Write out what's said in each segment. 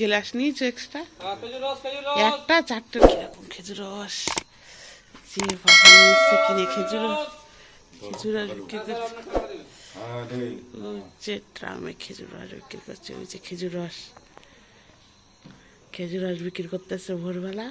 গেলাস নিয়েছো এক্সট্রা খেজুর খেজুর একটা, চারটে। কীরকম খেজুর রস যে বাবা কিনে খেজুর রস খেজুর আর ওই যে ট্রামে খেজুর রস বিক্রি করছে, ওই যে খেজুর রস খেজুর রস বিক্রি করতেছে ভোরবেলা।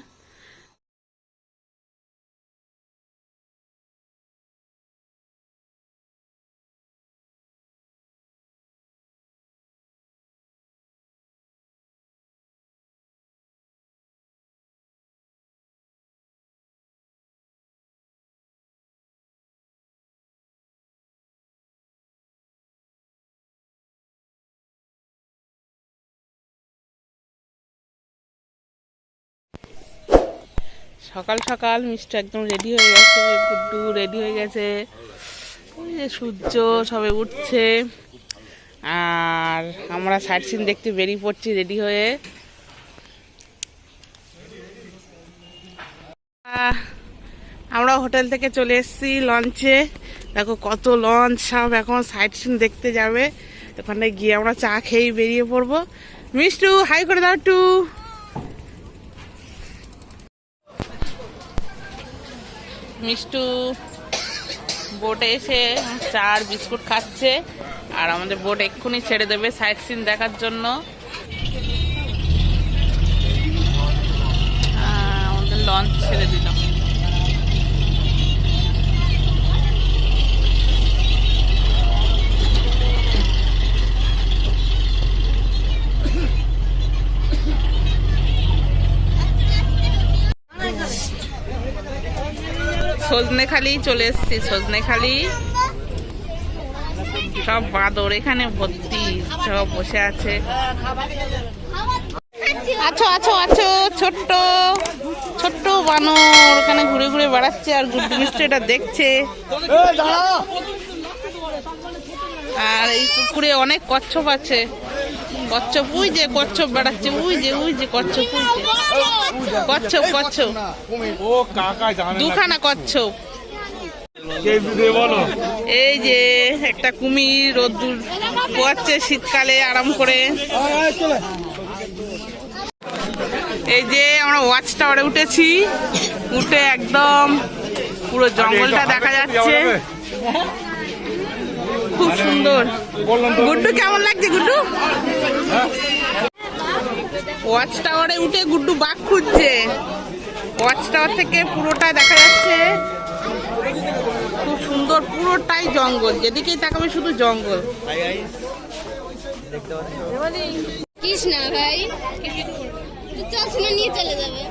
সকাল সকাল মিষ্টি একদম রেডি হয়ে গেছে, গুড্ডু রেডি হয়ে গেছে। সূর্য সবে উঠছে। আর আমরা সাইড সিন দেখতে বেরিয়ে পড়ছি রেডি হয়ে। আমরা হোটেল থেকে চলে এসেছি লঞ্চে। দেখো কত লঞ্চ, সব এখন সাইড সিন দেখতে যাবে। ওখানে গিয়ে আমরা চা খেয়েই বেরিয়ে পড়ব। মিষ্টু হাই করে দাও একটু। মিষ্টু বোটে এসে চার বিস্কুট খাচ্ছে। আর আমাদের বোট এক্ষুনি ছেড়ে দেবে সাইড সিন দেখার জন্য। আমাদের লঞ্চ ছেড়ে দিল সজনে খালি চলে এসছি সজনেখালি। সব বাদর এখানে ভর্তি সব বসে আছে। আছো আছো আছো ছোট্ট ছোট্ট বানর ওখানে ঘুরে ঘুরে বেড়াচ্ছে আর গুড্ডু মিষ্টি এটা দেখছে। আর এই পুকুরে অনেক কচ্ছপ আছে। কচ্ছপ উই যে কচ্ছপ বেড়াচ্ছে উই যে উই যে কচ্ছপ উই যে। কচ্ছপ কচ্ছপ। ও কাকা জানে দুখানা কচ্ছপ। এই যে একটা কুমির, রোদ্দুর পোয়াচ্ছে শীতকালে আরাম করে। এই যে আমরা ওয়াচ টাওয়ারে উঠেছি, উঠে একদম পুরো জঙ্গলটা দেখা যাচ্ছে। খুব সুন্দর। গুড্ডু, কেমন লাগছে গুড্ডু? ওয়াচ টাওয়ারে উঠে গুড্ডু বাঘ খুঁজছে। ওয়াচ টাওয়ার থেকে পুরোটা দেখা যাচ্ছে। খুব সুন্দর, পুরোটাই জঙ্গল। যেদিকেই তাকাবে শুধু জঙ্গল। না ভাই শোনা নিয়ে চলে যাবে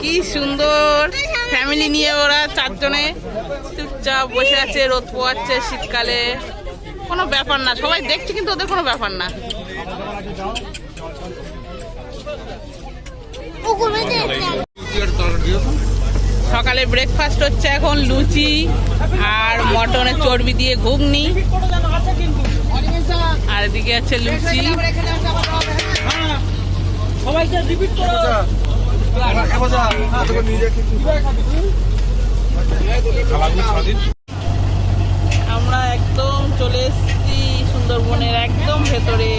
কি সুন্দর ফ্যামিলি নিয়ে ওরা চারজনে চুপচাপ বসে আছে, রোদ পোয়াচ্ছে শীতকালে। কোনো ব্যাপার না, সবাই দেখছে কিন্তু ওদের কোনো ব্যাপার না। সকালে ব্রেকফাস্ট হচ্ছে এখন লুচি আর মটনের চর্বি দিয়ে ঘুগনি। আর এদিকে আছে লুচি। আমরা একদম চলে এসেছি সুন্দরবনের একদম ভেতরে।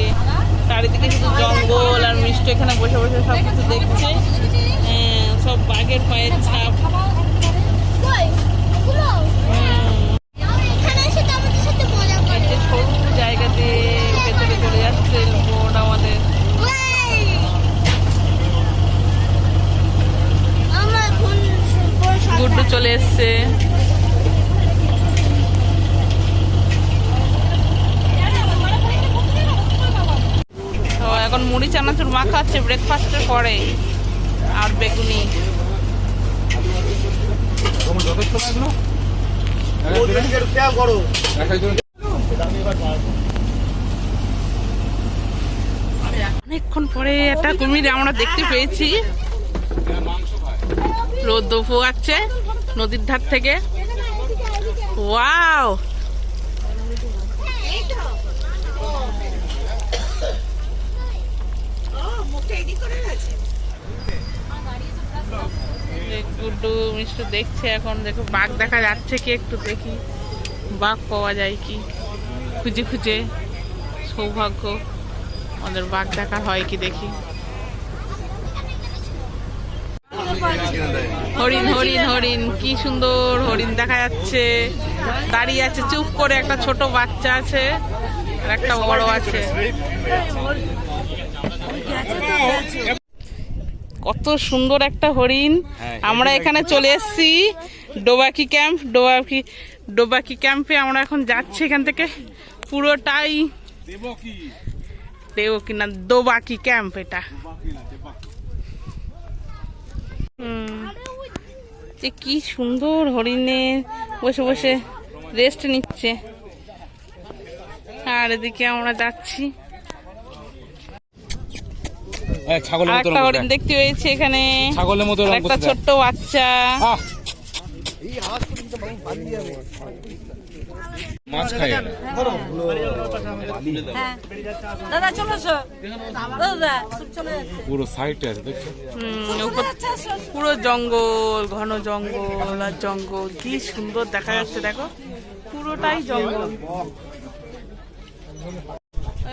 চারিদিকে শুধু জঙ্গল আর মিষ্টি এখানে বসে বসে সবকিছু দেখছে। হ্যাঁ, সব বাঘের পায়ের ছাপ হুম, এখানে এসে তো আমাদের সাথে মজা এই করে যে সরু জায়গাতে ভেতরে চলে যাচ্ছে বোট আমাদের আমরা ফোন গুড্ডু চলে এসছে এখন মুড়ি চানাচুর মাখা হচ্ছে ব্রেকফাস্টের পরে, আর বেগুনি। অনেকক্ষণ পরে একটা কুমির আমরা দেখতে পেয়েছি। রোদ আছে। নদীর ধার থেকে। ওয়াও! দেখছে এখন, দেখো, বাঘ দেখা যাচ্ছে কি একটু দেখি। বাঘ পাওয়া যায় কি? খুঁজে খুঁজে। সৌভাগ্য, আমাদের বাঘ দেখা হয় কি দেখি। হরিণ হরিণ হরিণ কি সুন্দর হরিণ দেখা যাচ্ছে। দাঁড়িয়ে আছে চুপ করে একটা ছোট বাচ্চা আছে আর একটা বড় আছে। কত সুন্দর একটা হরিণ। হ্যাঁ, আমরা এখানে চলে এসেছি ডোবাকি ক্যাম্প ডোবাকি ডোবাকি ক্যাম্পে আমরা এখন যাচ্ছি এখান থেকে। পুরোটাই দেব কি দেও কিনা দোবাকি ক্যাম্প এটা। যে কি সুন্দর হরিণে বসে বসে রেস্ট নিচ্ছে। আর এদিকে আমরা যাচ্ছি। এই, ছাগলের মতো একটা হরিণ দেখতে পেয়েছি এখানে। ছাগলের মতো একটা ছোট্ট বাচ্চা! মাছ খাই দাদা চলো দাদা পুরো সাইডে আছে দেখছ? পুরো জঙ্গল ঘন জঙ্গল আর জঙ্গল। কি সুন্দর দেখা যাচ্ছে দেখো। পুরোটাই জঙ্গল।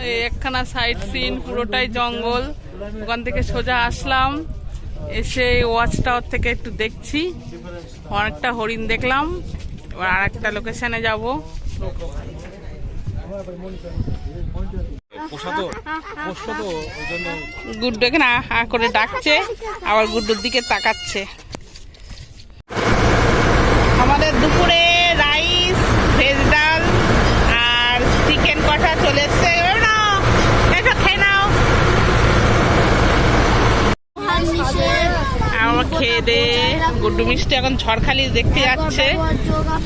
এই একখানা সাইড সিন পুরোটাই জঙ্গল। ওখান থেকে সোজা আসলাম। এসে ওয়াচ টাওয়ার থেকে একটু দেখছি। অনেকটা হরিণ দেখলাম। এবার আর একটা লোকেশনে যাব। পোষা না করে ডাকছে। আবার গুড্ডুর দিকে তাকাচ্ছে আমাদের দুপুরে রাইস ভেজ ডাল আর চিকেন কষা চলে এসছে এবার নাও এটা খেয়ে নাও আমার খেয়ে দে গুড্ডু মিষ্টি এখন ঝড়খালি দেখতে যাচ্ছে।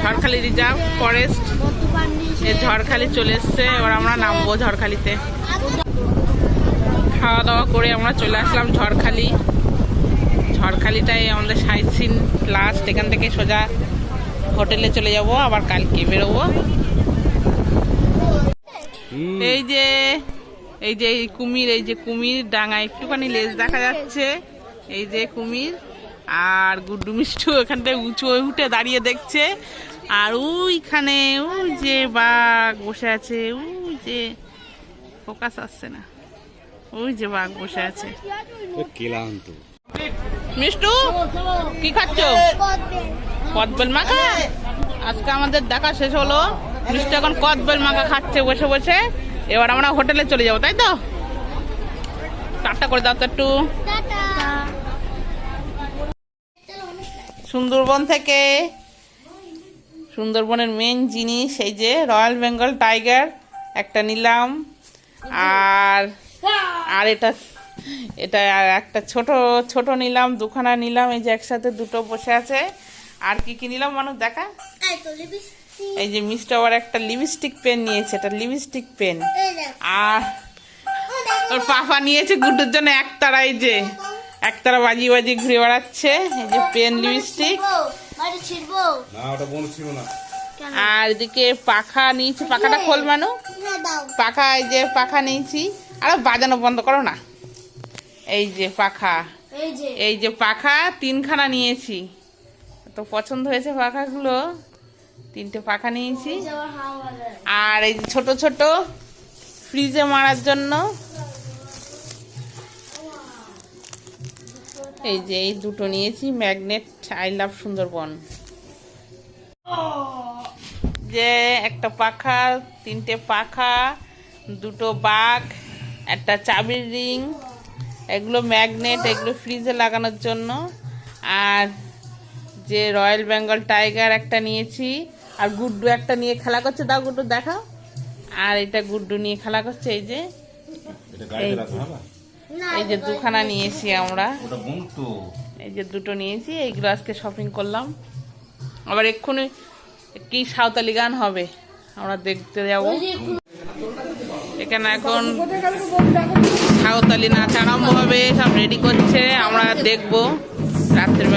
ঝড়খালি রিজার্ভ ফরেস্ট ঝড়খালি চলে এসছে এবার আমরা নামবো ঝড়খালিতে। খাওয়া দাওয়া করে আমরা চলে আসলাম ঝড়খালি। ঝড়খালিটাই আমাদের সাইড সিন লাস্ট এখান থেকে সোজা হোটেলে চলে যাব আবার কালকে বেরোবো। এই যে এই যে এই কুমির এই যে কুমির ডাঙা একটুখানি লেজ দেখা যাচ্ছে। এই যে কুমির। আর গুড্ডু মিষ্টু এখান থেকে উঁচু উঠে দাঁড়িয়ে দেখছে। আর ওইখানে ওই যে বাঘ বসে আছে ওই যে ফোকাস আসছে না। ওই যে বাঘ বসে আছে। কেলাম তো মিষ্টু কি খাচ্ছ? কদবেল মাখা? আজকে আমাদের দেখা শেষ হলো। মিষ্টি এখন কদবেল মাখা খাচ্ছে বসে বসে। এবার আমরা হোটেলে চলে যাব তাই তো? টাটা করে দাও তো একটু। সুন্দরবন থেকে। সুন্দরবনের মেন জিনিস এই যে রয়্যাল বেঙ্গল টাইগার একটা নিলাম। আর আর এটা এটা একটা ছোট ছোট নিলাম, দুখানা নিলাম, এই যে একসাথে দুটো বসে আছে। আর কি কি নিলাম, মানুষ দেখা? এই যে মিষ্টি আবার একটা লিপস্টিক পেন নিয়েছে, এটা লিপস্টিক পেন আর ওর পাপা নিয়েছে গুড্ডুর জন্য একতারা এই যে। একতারা বাজি বাজি ঘুরে বেড়াচ্ছে। এই যে পেন লিপস্টিক আর এদিকে পাখা নিয়েছি। পাখাটা খোল মানু। পাখা এই যে পাখা নিয়েছি। আর বাজানো বন্ধ করো না। এই যে পাখা। এই যে। পাখা তিনখানা নিয়েছি। তো পছন্দ হয়েছে পাখাগুলো। তিনটে পাখা নিয়েছি। আর এই যে ছোট ছোট ফ্রিজে মারার জন্য। এই যে এই দুটো নিয়েছি, ম্যাগনেট, আই লাভ সুন্দরবন। যে একটা পাখা, তিনটে পাখা, দুটো বাঘ, একটা চাবির রিং, এগুলো ম্যাগনেট, এগুলো ফ্রিজে লাগানোর জন্য। আর যে রয়্যাল বেঙ্গল টাইগার একটা নিয়েছি, আর গুড্ডু একটা নিয়ে খেলা করছে। দাও গুড্ডু, দেখাও। আর এটা গুড্ডু নিয়ে খেলা করছে, এই যে। এই যে দুখানা নিয়েছি আমরা। এই যে দুটো নিয়েছি এইগুলো আজকে শপিং করলাম। আবার এক্ষুনি কি সাঁওতালি গান হবে আমরা দেখতে যাব। এখানে এখন সাঁওতালি নাচ আরম্ভ হবে সব রেডি করছে আমরা দেখব রাত্রের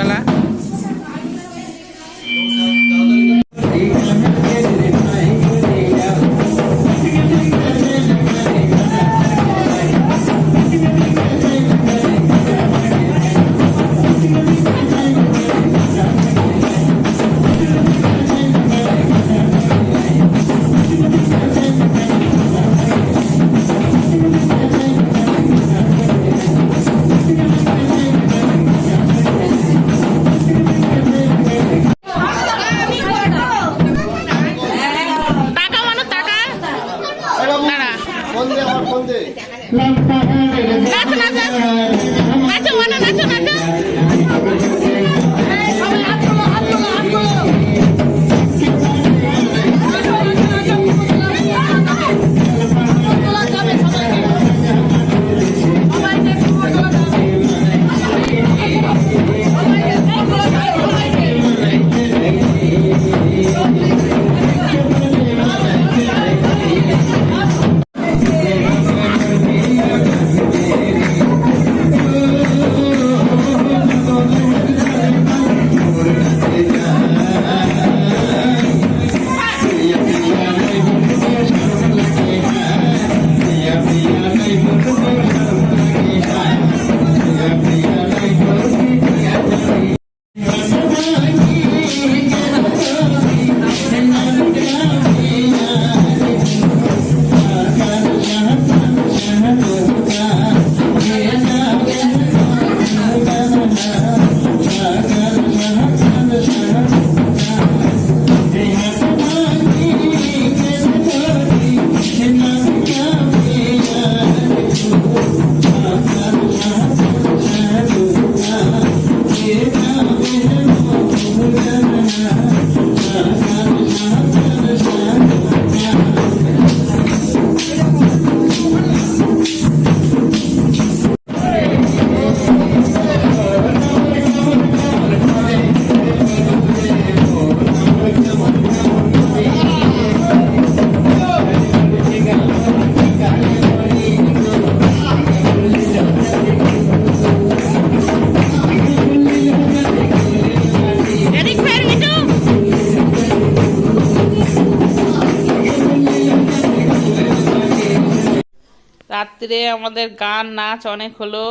রাত্রে আমাদের গান, নাচ অনেক হলো,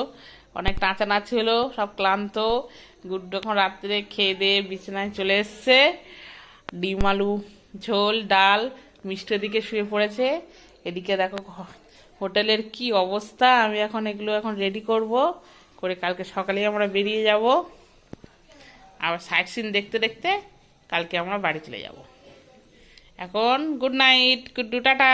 অনেক নাচানাচি হলো, সব ক্লান্ত। গুড্ডু এখন রাত্রে খেয়ে দিয়ে বিছানায় চলে এসছে। ডিম, আলু, ঝোল, ডাল, মিষ্টি দিকে শুয়ে পড়েছে। এদিকে দেখো হোটেলের কি অবস্থা, আমি এখন এগুলো এখন রেডি করব। করে কালকে সকালেই আমরা বেরিয়ে যাব। আবার সাইট সিন দেখতে দেখতে কালকে আমরা বাড়ি চলে যাব। এখন গুড নাইট গুড্ডু, টাটা।